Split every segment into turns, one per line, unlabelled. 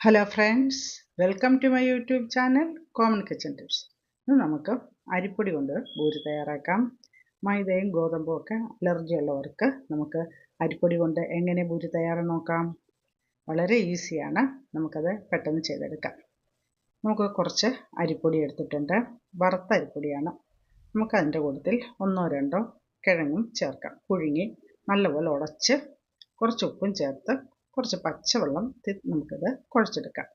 Hello friends welcome to my YouTube channel common kitchen tips ഇന്ന് നമുക്ക് അരിപ്പൊടി കൊണ്ട് ബൂരി തയ്യാറാക്കാം. മൈദയും ഗോതമ്പും ഒക്കെ അലർജി ഉള്ളവർക്ക് നമുക്ക് അരിപ്പൊടി കൊണ്ട് എങ്ങനെ ബൂരി തയ്യാറ് നോക്കാം. വളരെ ഈസിയാണ് നമുക്കത് പെട്ടെന്ന് ചെയ്തെടുക്കാം. നമുക്ക് കുറച്ച് അരിപ്പൊടി എടുത്തിട്ടുണ്ട്. വറുത്ത അരിപ്പൊടിയാണ്. നമുക്ക് അതിന്റെ കൂട്ടത്തിൽ ഒന്നോ രണ്ടോ കിഴങ്ങും ചേർക്കാം. പുഴുങ്ങി നല്ലപോലെ ഉടച്ച് കുറച്ച് ഉപ്പും ചേർത്ത് കുറച്ച് പച്ചവെള്ളം നമുക്കിത് കുഴച്ചെടുക്കാം.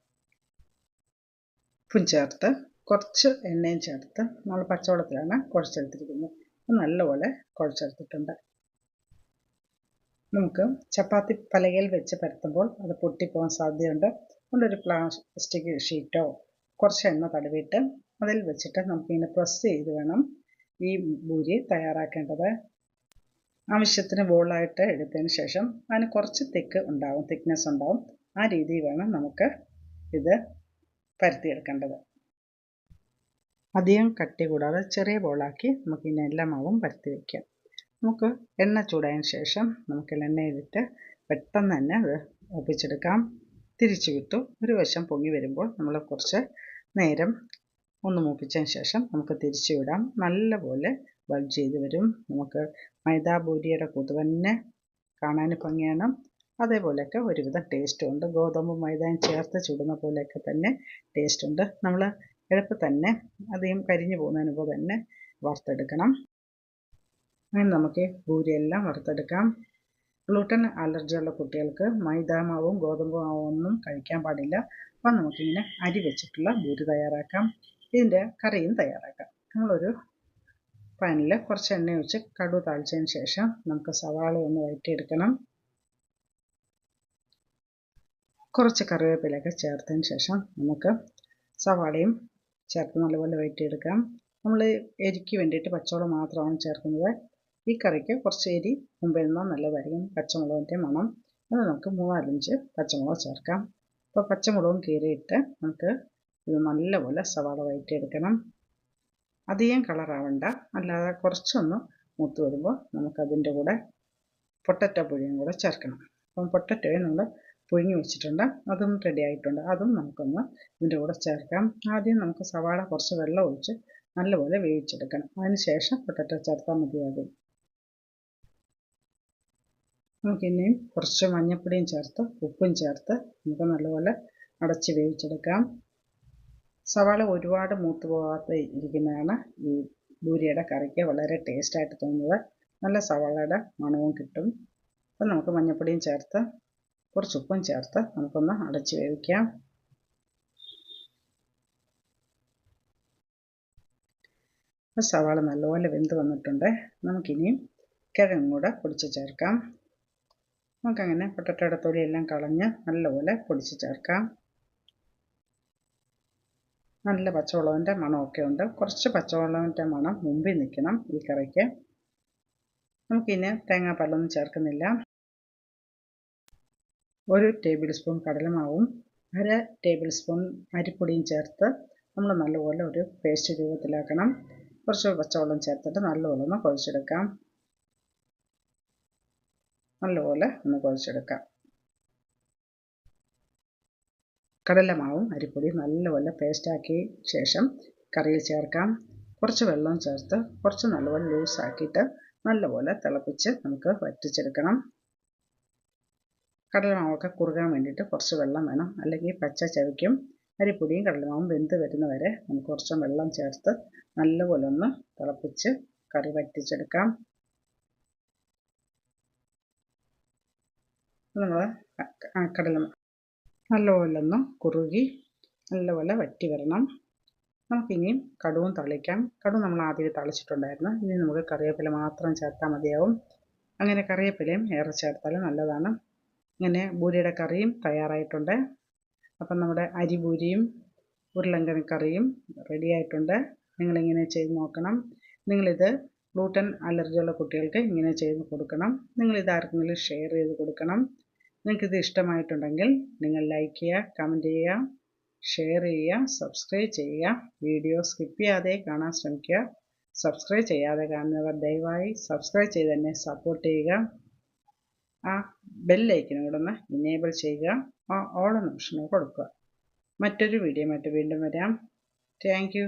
ഉപ്പും ചേർത്ത് കുറച്ച് എണ്ണയും ചേർത്ത് നമ്മൾ പച്ചവെള്ളത്തിലാണ് കുഴച്ചെടുത്തിരിക്കുന്നത്. നല്ലപോലെ കുഴച്ചെടുത്തിട്ടുണ്ട്. നമുക്ക് ചപ്പാത്തി പലകയിൽ വെച്ച് പരത്തുമ്പോൾ അത് പൊട്ടിപ്പോകാൻ സാധ്യതയുണ്ട്. അതുകൊണ്ടൊരു പ്ലാസ്റ്റിക് ഷീറ്റോ കുറച്ച് എണ്ണ തടവിയിട്ട് അതിൽ വെച്ചിട്ട് നമുക്കിങ്ങനെ പ്രസ് ചെയ്ത് വേണം ഈ ബൂരി തയ്യാറാക്കേണ്ടത്. ആവശ്യത്തിന് ബോളായിട്ട് എടുത്തതിന് ശേഷം അതിന് കുറച്ച് തിക്ക് ഉണ്ടാവും തിക്നെസ് ഉണ്ടാവും. ആ രീതിയിൽ വേണം നമുക്ക് ഇത് പരത്തിയെടുക്കേണ്ടത്. അധികം കട്ടി കൂടാതെ ചെറിയ ബോളാക്കി നമുക്ക് ഇനി എല്ലാ മാവും പരത്തി വയ്ക്കാം നമുക്ക് എണ്ണ ചൂടായതിന് ശേഷം നമുക്ക് എണ്ണയിലിട്ട് പെട്ടെന്ന് തന്നെ അത് ഒപ്പിച്ചെടുക്കാം. തിരിച്ചു വിട്ടു. ഒരു വശം പൊങ്ങി വരുമ്പോൾ നമ്മൾ കുറച്ച് നേരം ഒന്ന് മൂപ്പിച്ചതിന് ശേഷം നമുക്ക് തിരിച്ചു വിടാം. നല്ലപോലെ ബൾജ് ചെയ്ത് വരും. നമുക്ക് മൈദാ ബൂരിയുടെ കൂത്ത് തന്നെ കാണാൻ ഭംഗിയാണ്. അതേപോലെയൊക്കെ ഒരുവിധം ടേസ്റ്റും ഉണ്ട്. ഗോതമ്പ് മൈദയും ചേർത്ത് ചുടുന്ന പോലെയൊക്കെ തന്നെ ടേസ്റ്റ് ഉണ്ട്. നമ്മൾ എളുപ്പം തന്നെ അധികം കരിഞ്ഞു പോകുന്നതിന് മുമ്പ് തന്നെ വറുത്തെടുക്കണം. അങ്ങനെ നമുക്ക് ബൂരിയെല്ലാം വറുത്തെടുക്കാം. ഗ്ലൂട്ടൻ അലർജി ഉള്ള കുട്ടികൾക്ക് മൈദാമാവും ഗോതമ്പ് മാവും ഒന്നും കഴിക്കാൻ പാടില്ല. അപ്പം നമുക്കിങ്ങനെ അരി വെച്ചിട്ടുള്ള ബൂരി തയ്യാറാക്കാം. ഇതിന്റെ കറിയും തയ്യാറാക്കാം. നമ്മളൊരു പാനിൽ കുറച്ച് എണ്ണ ഒഴിച്ച് കടു താളിച്ചതിന് ശേഷം നമുക്ക് സവാള ഒന്ന് വഴറ്റിയെടുക്കണം. കുറച്ച് കറിവേപ്പിലൊക്കെ ചേർത്തതിന് ശേഷം നമുക്ക് സവാളയും ചേർത്ത് നല്ലപോലെ വഴറ്റിയെടുക്കാം. നമ്മൾ എരിക്ക് വേണ്ടിയിട്ട് പച്ചമുളക് മാത്രമാണ് ചേർക്കുന്നത്. ഈ കറിക്ക് കുറച്ച് എരി മുമ്പിൽ നിന്നാൽ നല്ലതായിരിക്കും. പച്ചമുളകിന്റെ മണം. അത് നമുക്ക് മൂന്നാലഞ്ച് പച്ചമുളക് ചേർക്കാം. അപ്പോൾ പച്ചമുളകും കീറിയിട്ട് നമുക്ക് ഇത് നല്ലപോലെ സവാള വഴറ്റിയെടുക്കണം. അധികം കളറാവണ്ട അല്ലാതെ കുറച്ചൊന്ന് മൂത്ത് വരുമ്പോൾ നമുക്കതിന്റെ കൂടെ പൊട്ടറ്റ പുഴിയും കൂടെ ചേർക്കണം. അപ്പം പൊട്ടറ്റോയും നമ്മൾ പുഴുങ്ങി വെച്ചിട്ടുണ്ട്. അതും റെഡി ആയിട്ടുണ്ട്. അതും നമുക്കൊന്ന് ഇതിന്റെ കൂടെ ചേർക്കാം. ആദ്യം നമുക്ക് സവാള കുറച്ച് വെള്ളം ഒഴിച്ച് നല്ലപോലെ വേവിച്ചെടുക്കണം. അതിനുശേഷം പൊട്ടറ്റോ ചേർത്താൽ മതിയാകും. നമുക്കിനിയും കുറച്ച് മഞ്ഞൾപ്പൊടിയും ചേർത്ത് ഉപ്പും ചേർത്ത് നമുക്ക് നല്ലപോലെ അടച്ച് വേവിച്ചെടുക്കാം. സവാള ഒരുപാട് മൂത്ത് പോകാതെ ഇരിക്കുന്നതാണ്. ഈ ബൂരിയുടെ കറിക്ക് വളരെ ടേസ്റ്റായിട്ട് തോന്നുന്നത്. നല്ല സവാളയുടെ മണവും കിട്ടും. അപ്പം നമുക്ക് മഞ്ഞൾപ്പൊടിയും ചേർത്ത് കുറച്ച് ഉപ്പും ചേർത്ത് നമുക്കൊന്ന് അടച്ച് വേവിക്കാം. അപ്പോൾ സവാള നല്ലപോലെ വെന്ത് വന്നിട്ടുണ്ട്. നമുക്കിനിയും കിഴങ്ങും കൂടെ പൊടിച്ച് ചേർക്കാം. നമുക്കങ്ങനെ പൊട്ടറ്റോടെ തൊലിയെല്ലാം കളഞ്ഞ് നല്ലപോലെ പൊടിച്ച് ചേർക്കാം. നല്ല പച്ചമുളകിന്റെ മണമൊക്കെ ഉണ്ട്. കുറച്ച് പച്ചമുളകിന്റെ മണം മുമ്പിൽ നിൽക്കണം ഈ കറിക്ക്. നമുക്കിനി തേങ്ങാപ്പാലൊന്നും ചേർക്കുന്നില്ല. ഒരു ടേബിൾ സ്പൂൺ കടലമാവും അര ടേബിൾ സ്പൂൺ അരിപ്പൊടിയും ചേർത്ത് നമ്മൾ നല്ലപോലെ ഒരു പേസ്റ്റ് രൂപത്തിലാക്കണം. കുറച്ച് പച്ചവെള്ളം ചേർത്തിട്ട് നല്ലപോലെ ഒന്ന് കുഴച്ചെടുക്കാം. നല്ലപോലെ ഒന്ന് കുഴച്ചെടുക്കാം. കടലമാവും അരിപ്പൊടിയും നല്ലപോലെ പേസ്റ്റാക്കിയ ശേഷം കറിയിൽ ചേർക്കാം. കുറച്ച് വെള്ളം ചേർത്ത് കുറച്ച് നല്ലപോലെ ലൂസാക്കിയിട്ട് നല്ലപോലെ തിളപ്പിച്ച് നമുക്ക് വറ്റിച്ചെടുക്കണം. കടലമാവൊക്കെ കുറുകാൻ വേണ്ടിയിട്ട് കുറച്ച് വെള്ളം വേണം. അല്ലെങ്കിൽ പച്ച ചവയ്ക്കും അരിപ്പൊടിയും കടലമാവും വെന്ത് വരുന്ന വരെ നമുക്ക് കുറച്ച് വെള്ളം ചേർത്ത് നല്ലപോലെ ഒന്ന് തിളപ്പിച്ച് കറി വറ്റിച്ചെടുക്കാം. നമ്മൾ കടല നല്ലപോലെ ഒന്ന് കുറുകി നല്ലപോലെ വറ്റി വരണം. നമുക്കിനിയും കടുവും തളിക്കാം. കടു നമ്മൾ ആദ്യം തളിച്ചിട്ടുണ്ടായിരുന്നു. ഇനി നമുക്ക് കറിവേപ്പില മാത്രം ചേർത്താൽ മതിയാവും. അങ്ങനെ കറിവേപ്പിലയും ഏറെ ചേർത്താൽ നല്ലതാണ്. ഇങ്ങനെ ബൂരിയുടെ കറിയും തയ്യാറായിട്ടുണ്ട്. അപ്പം നമ്മുടെ അരി ഉരുളങ്കൻ കറിയും റെഡി ആയിട്ടുണ്ട്. നിങ്ങളിങ്ങനെ ചെയ്ത് നോക്കണം. നിങ്ങളിത് ഗ്ലൂട്ടൻ അലർജിയുള്ള കുട്ടികൾക്ക് ഇങ്ങനെ ചെയ്ത് കൊടുക്കണം. നിങ്ങളിത് ആർക്കെങ്കിലും ഷെയർ ചെയ്ത് കൊടുക്കണം. നിങ്ങൾക്കിത് ഇഷ്ടമായിട്ടുണ്ടെങ്കിൽ നിങ്ങൾ ലൈക്ക് ചെയ്യുക കമന്റ് ചെയ്യുക ഷെയർ ചെയ്യുക സബ്സ്ക്രൈബ് ചെയ്യുക വീഡിയോ സ്കിപ്പ് ചെയ്യാതെ കാണാൻ ശ്രമിക്കുക. സബ്സ്ക്രൈബ് ചെയ്യാതെ കാണുന്നവർ ദയവായി സബ്സ്ക്രൈബ് ചെയ്ത് തന്നെ സപ്പോർട്ട് ചെയ്യുക. ആ ബെല്ലൈക്കനും കൂടെ ഇനേബിൾ ചെയ്യുക. ആ ഓൾ ഓപ്ഷന് കൊടുക്കുക. മറ്റൊരു വീഡിയോ മറ്റ് വീണ്ടും വരാം. താങ്ക്